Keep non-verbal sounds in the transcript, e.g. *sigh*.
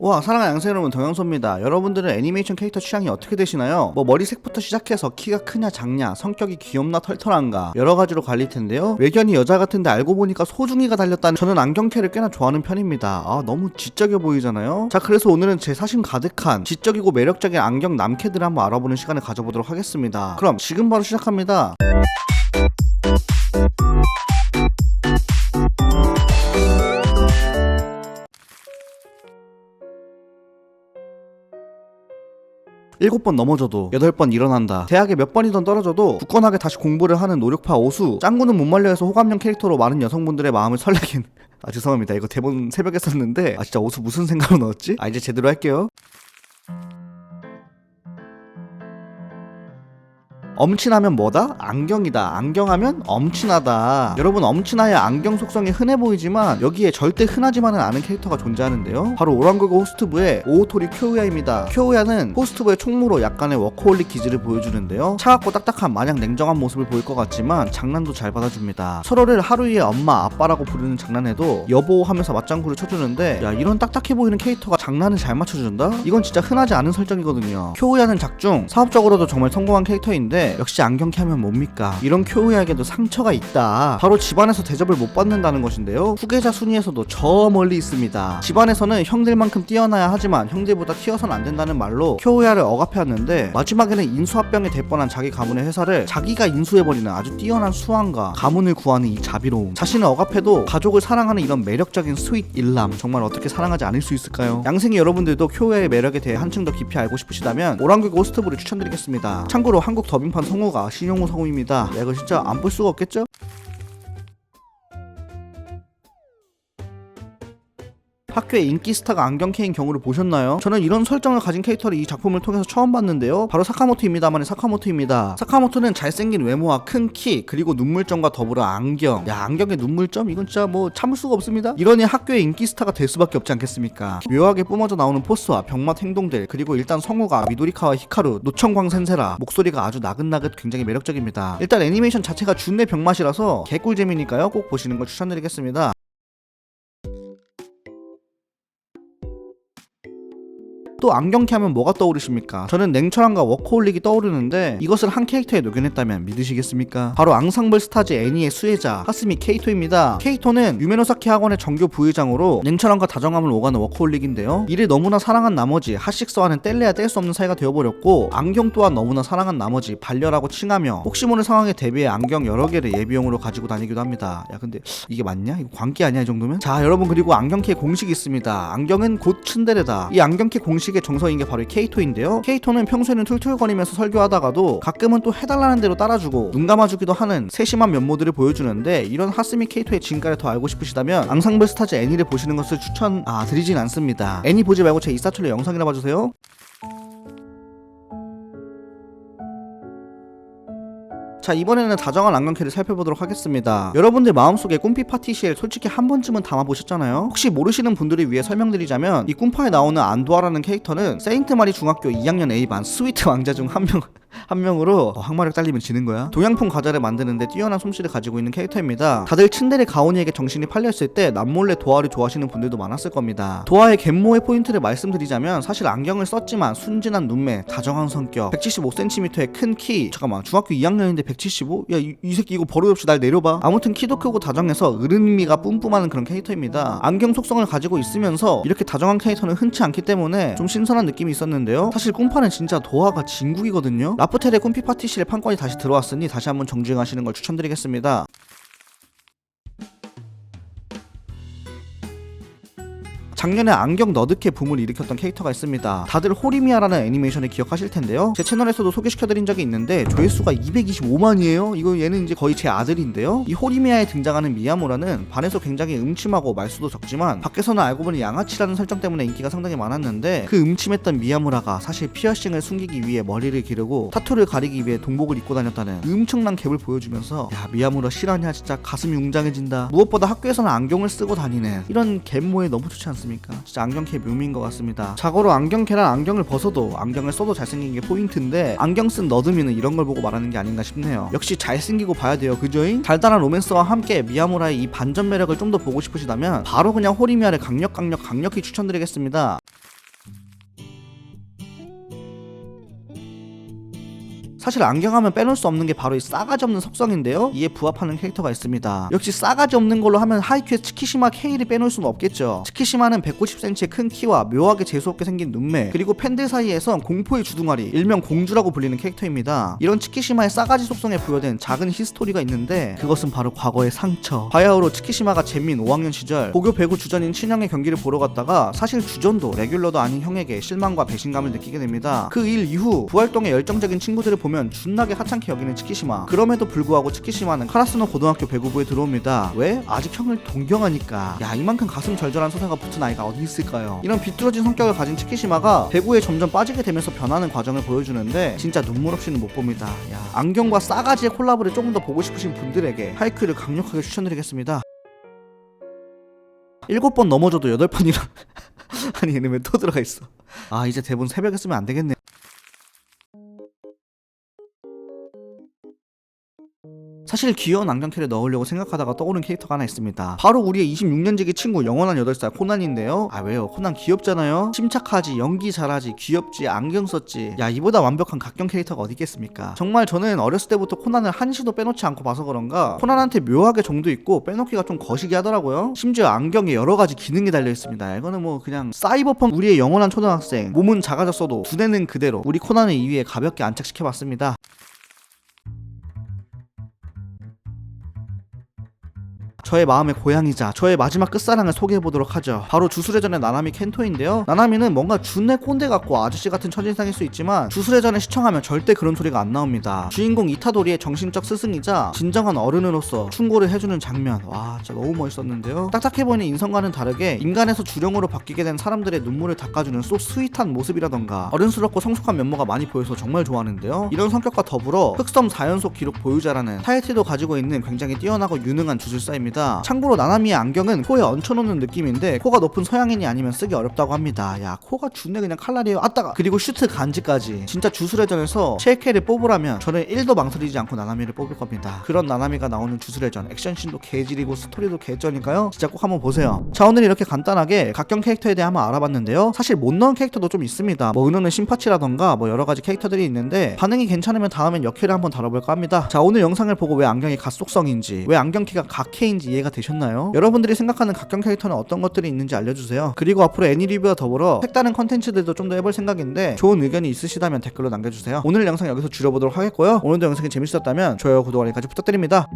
와 사랑하는 양생 여러분 동영소입니다. 여러분들은 애니메이션 캐릭터 취향이 어떻게 되시나요? 뭐 머리색부터 시작해서 키가 크냐 작냐 성격이 귀엽나 털털한가 여러 가지로 갈릴 텐데요. 외견이 여자 같은데 알고 보니까 소중이가 달렸다는 저는 안경캐를 꽤나 좋아하는 편입니다. 아 너무 지적여 보이잖아요? 자 그래서 오늘은 제 사심 가득한 지적이고 매력적인 안경 남캐들을 한번 알아보는 시간을 가져보도록 하겠습니다. 그럼 지금 바로 시작합니다 일곱 번 넘어져도 여덟 번 일어난다. 대학에 몇 번이던 떨어져도 굳건하게 다시 공부를 하는 노력파 오수. 짱구는 못 말려해서 호감형 캐릭터로 많은 여성분들의 마음을 설레긴. *laughs* 아 죄송합니다. 이거 대본 새벽에 썼는데 아 진짜 오수 무슨 생각으로 넣었지? 아 이제 제대로 할게요. 엄친하면 뭐다? 안경이다. 안경하면 엄친하다. 여러분 엄친하야 안경 속성이 흔해 보이지만 여기에 절대 흔하지만은 않은 캐릭터가 존재하는데요. 바로 오랑굴고 호스트부의 오토리 쿄우야입니다. 쿄우야는 호스트부의 총무로 약간의 워커홀릭 기질을 보여주는데요. 차갑고 딱딱한 마냥 냉정한 모습을 보일 것 같지만 장난도 잘 받아줍니다. 서로를 하루이의 엄마 아빠라고 부르는 장난에도 여보 하면서 맞장구를 쳐주는데 야 이런 딱딱해 보이는 캐릭터가 장난을 잘 맞춰준다? 이건 진짜 흔하지 않은 설정이거든요. 쿄우야는 작중 사업적으로도 정말 성공한 캐릭터인데 역시 안경캐 하면 뭡니까? 이런 쿄우야에게도 상처가 있다. 바로 집안에서 대접을 못 받는다는 것인데요. 후계자 순위에서도 저 멀리 있습니다. 집안에서는 형들만큼 뛰어나야 하지만 형들보다 튀어선 안 된다는 말로 쿄우야를 억압해왔는데 마지막에는 인수합병에 될 뻔한 자기 가문의 회사를 자기가 인수해버리는 아주 뛰어난 수완과 가문을 구하는 이 자비로움. 자신을 억압해도 가족을 사랑하는 이런 매력적인 스윗 일남. 정말 어떻게 사랑하지 않을 수 있을까요? 양생이 여러분들도 쿄우야의 매력에 대해 한층 더 깊이 알고 싶으시다면 오랑극 호스트부를 추천드리겠습니다. 참고로 한국 더빙판 성우가 신용호 성우입니다. 야, 이거 진짜 안 볼 수가 없겠죠? 학교의 인기 스타가 안경캐인 경우를 보셨나요? 저는 이런 설정을 가진 캐릭터를 이 작품을 통해서 처음 봤는데요. 바로 사카모토입니다만의 사카모토입니다. 사카모토는 잘생긴 외모와 큰 키, 그리고 눈물점과 더불어 안경. 야, 안경의 눈물점? 이건 진짜 뭐 참을 수가 없습니다. 이러니 학교의 인기 스타가 될 수밖에 없지 않겠습니까? 묘하게 뿜어져 나오는 포스와 병맛 행동들, 그리고 일단 성우가 미도리카와 히카루, 노천광 센세라, 목소리가 아주 나긋나긋 굉장히 매력적입니다. 일단 애니메이션 자체가 준내 병맛이라서 개꿀잼이니까요. 꼭 보시는 걸 추천드리겠습니다. 또 안경캐 하면 뭐가 떠오르십니까? 저는 냉철함과 워커홀릭이 떠오르는데 이것을 한 캐릭터에 녹여냈다면 믿으시겠습니까? 바로 앙상블 스타즈 애니의 수혜자 하스미 케이토입니다. 케이토는 유메노사키 학원의 정교 부회장으로 냉철함과 다정함을 오가는 워커홀릭인데요. 이를 너무나 사랑한 나머지 하식스와는 뗄래야 뗄 수 없는 사이가 되어버렸고 안경 또한 너무나 사랑한 나머지 반려라고 칭하며 혹시 모를 상황에 대비해 안경 여러 개를 예비용으로 가지고 다니기도 합니다. 야 근데 이게 맞냐? 이거 광기 아니야 이 정도면? 자 여러분 그리고 안경캐 공식이 있습니다. 안경은 곧 츤데레다. 이 안경캐 공식 공식의 정서인 게 바로 이 케이토인데요. 케이토는 평소에는 툴툴거리면서 설교하다가도 가끔은 또 해달라는 대로 따라주고 눈 감아주기도 하는 세심한 면모들을 보여주는데 이런 하스미 케이토의 진가를 더 알고 싶으시다면 앙상블 스타즈 애니를 보시는 것을 추천 아 드리진 않습니다. 애니 보지 말고 제 이사철의 영상이나 봐주세요. 자 이번에는 다정한 안경캐를 살펴보도록 하겠습니다. 여러분들 마음속에 꿈피 파티시엘 솔직히 한 번쯤은 담아보셨잖아요? 혹시 모르시는 분들을 위해 설명드리자면 이 꿈파에 나오는 안도아라는 캐릭터는 세인트 마리 중학교 2학년 A반 스위트 왕자 중 한 명한 명으로 어, 항마력 딸리면 지는 거야. 동양풍 과자를 만드는데 뛰어난 솜씨를 가지고 있는 캐릭터입니다. 다들 츤데레 가온이에게 정신이 팔렸을 때 남몰래 도화를 좋아하시는 분들도 많았을 겁니다. 도화의 갯모의 포인트를 말씀드리자면 사실 안경을 썼지만 순진한 눈매, 다정한 성격, 175cm의 큰 키. 잠깐만 중학교 2학년인데 175? 야 이 새끼 이거 버릇없이 날 내려봐. 아무튼 키도 크고 다정해서 어른미가 뿜뿜하는 그런 캐릭터입니다. 안경 속성을 가지고 있으면서 이렇게 다정한 캐릭터는 흔치 않기 때문에 좀 신선한 느낌이 있었는데요. 사실 꿈파는 진짜 도화가 진국이거든요. 라프텔의 꿈피 파티실에 판권이 다시 들어왔으니 다시 한번 정주행하시는 걸 추천드리겠습니다. 작년에 안경 너드캐 붐을 일으켰던 캐릭터가 있습니다. 다들 호리미아라는 애니메이션을 기억하실 텐데요. 제 채널에서도 소개시켜드린 적이 있는데 조회수가 225만이에요. 이거 얘는 이제 거의 제 아들인데요. 이 호리미아에 등장하는 미야무라는 반에서 굉장히 음침하고 말수도 적지만 밖에서는 알고 보니 양아치라는 설정 때문에 인기가 상당히 많았는데 그 음침했던 미야무라가 사실 피어싱을 숨기기 위해 머리를 기르고 타투를 가리기 위해 동복을 입고 다녔다는 엄청난 갭을 보여주면서 야 미야무라 실화냐 진짜 가슴이 웅장해진다. 무엇보다 학교에서는 안경을 쓰고 다니는 이런 갯모에 너무 좋지 않습니까? 진짜 안경캐 묘미인 것 같습니다. 자고로 안경캐란 안경을 벗어도 안경을 써도 잘생긴 게 포인트인데 안경 쓴 너드미는 이런 걸 보고 말하는 게 아닌가 싶네요. 역시 잘생기고 봐야 돼요. 그죠잉? 달달한 로맨스와 함께 미야무라의 이 반전 매력을 좀 더 보고 싶으시다면 바로 그냥 호리미아를 강력 강력 강력히 추천드리겠습니다. 사실 안경하면 빼놓을 수 없는 게 바로 이 싸가지 없는 속성인데요. 이에 부합하는 캐릭터가 있습니다. 역시 싸가지 없는 걸로 하면 하이큐의 치키시마 케이를 빼놓을 수는 없겠죠. 치키시마는 190cm의 큰 키와 묘하게 재수없게 생긴 눈매 그리고 팬들 사이에선 공포의 주둥아리 일명 공주라고 불리는 캐릭터입니다. 이런 치키시마의 싸가지 속성에 부여된 작은 히스토리가 있는데 그것은 바로 과거의 상처. 바야흐로 치키시마가 잼민 5학년 시절 고교 배구 주전인 친형의 경기를 보러 갔다가 사실 주전도 레귤러도 아닌 형에게 실망과 배신감을 느끼게 됩니다. 그 일 이후 부활동의 열정적인 친구들을 보면 준나게 하찮게 여기는 치키시마. 그럼에도 불구하고 치키시마는 카라스노 고등학교 배구부에 들어옵니다. 왜? 아직 형을 동경하니까. 야 이만큼 가슴 절절한 서사가 붙은 아이가 어디 있을까요? 이런 비뚤어진 성격을 가진 치키시마가 배구에 점점 빠지게 되면서 변하는 과정을 보여주는데 진짜 눈물 없이는 못 봅니다. 야 안경과 싸가지의 콜라보를 조금 더 보고 싶으신 분들에게 하이큐를 강력하게 추천드리겠습니다. 일곱 번 넘어져도 여덟 번이라 *laughs* 아니 얘는 왜또 들어가 있어. 아 이제 대본 새벽에 쓰면 안 되겠네 사실 귀여운 안경캐를 넣으려고 생각하다가 떠오른 캐릭터가 하나 있습니다. 바로 우리의 26년지기 친구 영원한 8살 코난인데요. 아 왜요? 코난 귀엽잖아요. 침착하지, 연기 잘하지, 귀엽지, 안경 썼지. 야 이보다 완벽한 각경 캐릭터가 어디 있겠습니까? 정말 저는 어렸을 때부터 코난을 한시도 빼놓지 않고 봐서 그런가 코난한테 묘하게 정도 있고 빼놓기가 좀 거시기 하더라고요. 심지어 안경에 여러 가지 기능이 달려 있습니다. 이거는 뭐 그냥 사이버펑 우리의 영원한 초등학생 몸은 작아졌어도 두뇌는 그대로 우리 코난을 2위에 가볍게 안착시켜봤습니다. 저의 마음의 고향이자 저의 마지막 끝사랑을 소개해보도록 하죠. 바로 주술회전의 나나미 켄토인데요. 나나미는 뭔가 준내 꼰대 같고 아저씨 같은 첫인상일 수 있지만 주술회전을 시청하면 절대 그런 소리가 안 나옵니다. 주인공 이타도리의 정신적 스승이자 진정한 어른으로서 충고를 해주는 장면. 와 진짜 너무 멋있었는데요. 딱딱해 보이는 인성과는 다르게 인간에서 주령으로 바뀌게 된 사람들의 눈물을 닦아주는 쏙 스윗한 모습이라던가 어른스럽고 성숙한 면모가 많이 보여서 정말 좋아하는데요. 이런 성격과 더불어 흑섬 4연속 기록 보유자라는 타이틀도 가지고 있는 굉장히 뛰어나고 유능한 주술사입니다. 참고로 나나미의 안경은 코에 얹혀놓는 느낌인데 코가 높은 서양인이 아니면 쓰기 어렵다고 합니다. 야 코가 준내 그냥 칼날이에요. 아따가 그리고 슈트 간지까지 진짜 주술회전에서 쉐이케를 뽑으라면 저는 1도 망설이지 않고 나나미를 뽑을 겁니다. 그런 나나미가 나오는 주술회전 액션씬도 개질이고 스토리도 개쩌니까요. 진짜 꼭 한번 보세요. 자 오늘 이렇게 간단하게 각경 캐릭터에 대해 한번 알아봤는데요. 사실 못 넣은 캐릭터도 좀 있습니다. 뭐 은호는 심파치라던가 뭐 여러 가지 캐릭터들이 있는데 반응이 괜찮으면 다음엔 역회를 한번 다뤄볼까 합니다. 자 오늘 영상을 보고 왜 안경이 갓속성인지 왜 안경키가 각해인지 이해가 되셨나요? 여러분들이 생각하는 각경 캐릭터는 어떤 것들이 있는지 알려주세요. 그리고 앞으로 애니 리뷰와 더불어 색다른 컨텐츠들도 좀 더 해볼 생각인데 좋은 의견이 있으시다면 댓글로 남겨주세요. 오늘 영상 여기서 줄여보도록 하겠고요. 오늘도 영상이 재밌었다면 좋아요, 구독, 알림까지 부탁드립니다.